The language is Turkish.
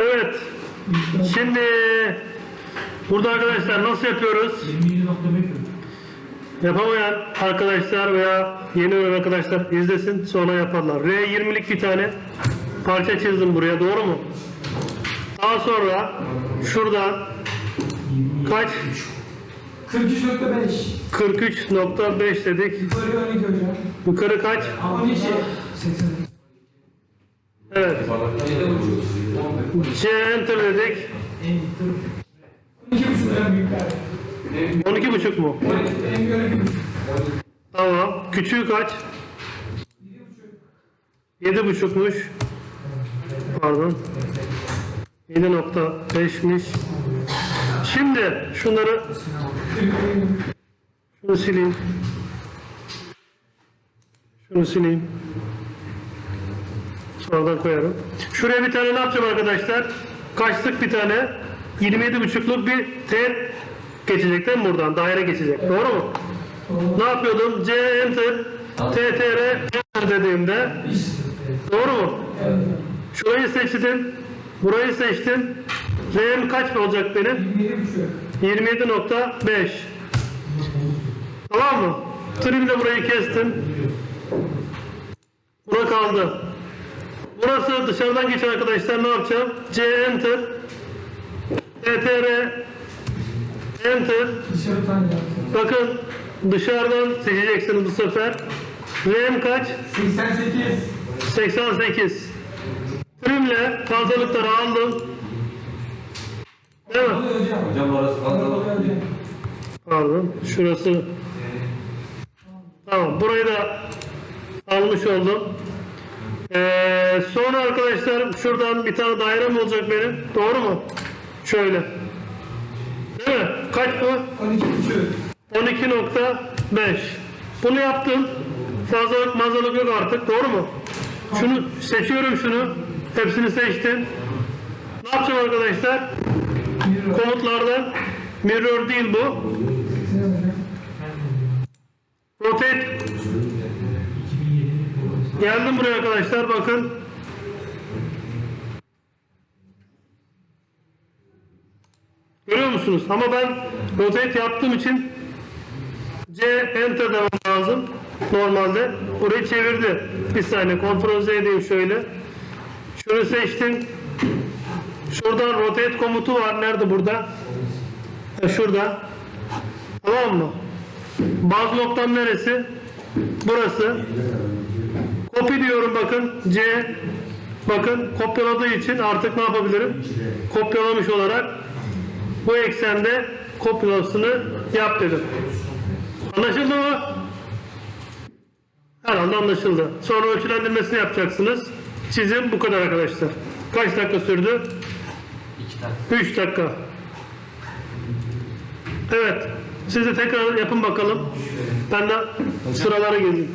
Evet. Şimdi burada arkadaşlar nasıl yapıyoruz? Yapamayan arkadaşlar veya yeni öğrenen arkadaşlar izlesin sonra yaparlar. R20'lik bir tane parça çizdim buraya doğru mu? Daha sonra şuradan kaç? 43.5. 43.5 dedik. Yukarı 12 hocam. Yukarı kaç? 12. 80. Evet. C enter dedik. 12 buçuk büyükler. 12.5 mu? Tamam. Küçüğü kaç? 7.5'muş. Pardon. 7.5'miş. Şimdi şunları şunu sileyim. Şunu sileyim. Sonradan koyarım. Şuraya bir tane ne yapacağım arkadaşlar? Kaçlık bir tane? 27.5'luk bir T geçecek değil mi buradan? Daire geçecek. Doğru mu? Ne yapıyordum? C enter, TTR enter dediğimde doğru mu? Şurayı seçtin, burayı seçtin. R'm kaç olacak benim? 27 buçuk. 27.5 Tamam mı? Trimle burayı kestim. Bura kaldı. Burası dışarıdan geçen arkadaşlar ne yapacağım? C enter TTR enter Dışarı tane yaptım. Bakın dışarıdan seçeceksiniz bu sefer. RAM kaç? 88. 88. Trimle fazlalıkları aldım. Değil mi? Hocam. Orası fazla Oluyor bak. hocam. Pardon. Şurası. Tamam. Burayı da almış oldum. Ee, sonra arkadaşlar şuradan bir tane daire mi olacak benim? Doğru mu? Şöyle. Değil mi? Kaç bu? 12 buçuk. 12.5 Bunu yaptım. Fazlalık mazalık yok artık. Doğru mu? Şunu seçiyorum şunu. Hepsini seçtim. Ne yapacağım arkadaşlar? Komutlardan mirror değil bu. 80 hocam. Rotate. Geldim buraya arkadaşlar bakın. Görüyor musunuz? Ama ben rotate yaptığım için C enter demem lazım. Normalde burayı çevirdi. Bir saniye kontrol Z edeyim şöyle. Şunu seçtim. Şuradan rotate komutu var. Nerede burada? Ha, şurada. Tamam mı? Baz noktam neresi? Burası. Copy diyorum bakın. C. Bakın kopyaladığı için artık ne yapabilirim? Kopyalamış olarak bu eksende kopyalasını yap dedim. Anlaşıldı mı? Herhalde anlaşıldı. Sonra ölçülendirmesini yapacaksınız. Çizim bu kadar arkadaşlar. Kaç dakika sürdü? 3 dakika. Evet. Siz de tekrar yapın bakalım. Ben de sıralara geleyim.